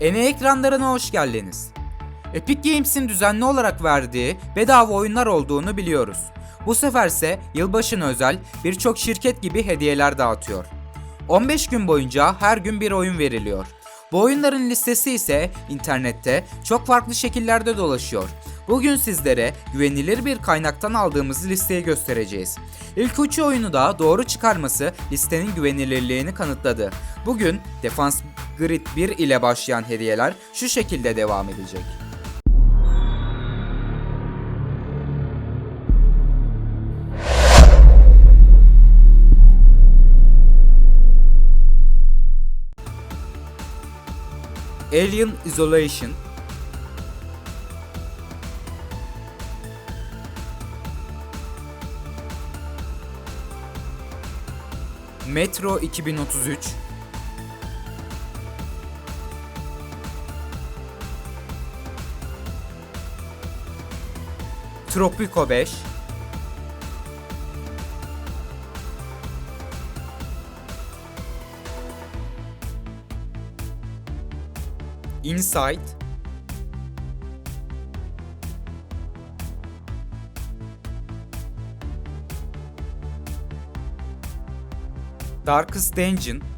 ENE ekranlarına hoş geldiniz. Epic Games'in düzenli olarak verdiği bedava oyunlar olduğunu biliyoruz. Bu seferse yılbaşına özel birçok şirket gibi hediyeler dağıtıyor. 15 gün boyunca her gün bir oyun veriliyor. Bu oyunların listesi ise internette çok farklı şekillerde dolaşıyor. Bugün sizlere güvenilir bir kaynaktan aldığımız listeyi göstereceğiz. İlk üç oyunu da doğru çıkarması listenin güvenilirliğini kanıtladı. Bugün Defense Grid 1 ile başlayan hediyeler şu şekilde devam edecek. Alien Isolation Metro 2033 Tropico 5 Inside Darkest Dungeon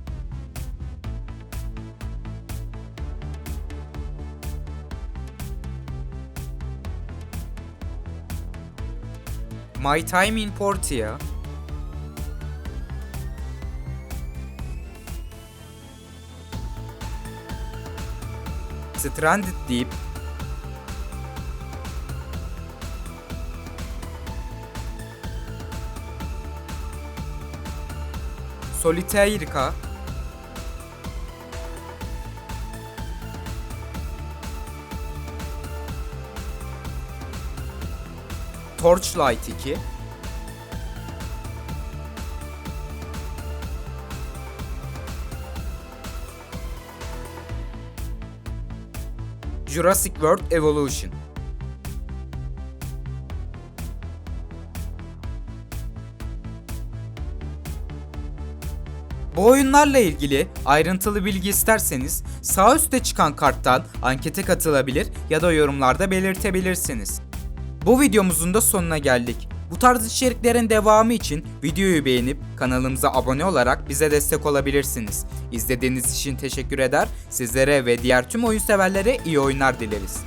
My Time in Portia. Stranded Deep. Solitairica Torchlight 2 Jurassic World Evolution Bu oyunlarla ilgili ayrıntılı bilgi isterseniz sağ üstte çıkan karttan ankete katılabilir ya da yorumlarda belirtebilirsiniz. Bu videomuzun da sonuna geldik. Bu tarz içeriklerin devamı için videoyu beğenip kanalımıza abone olarak bize destek olabilirsiniz. İzlediğiniz için teşekkür eder. Sizlere ve diğer tüm oyun severlere iyi oyunlar dileriz.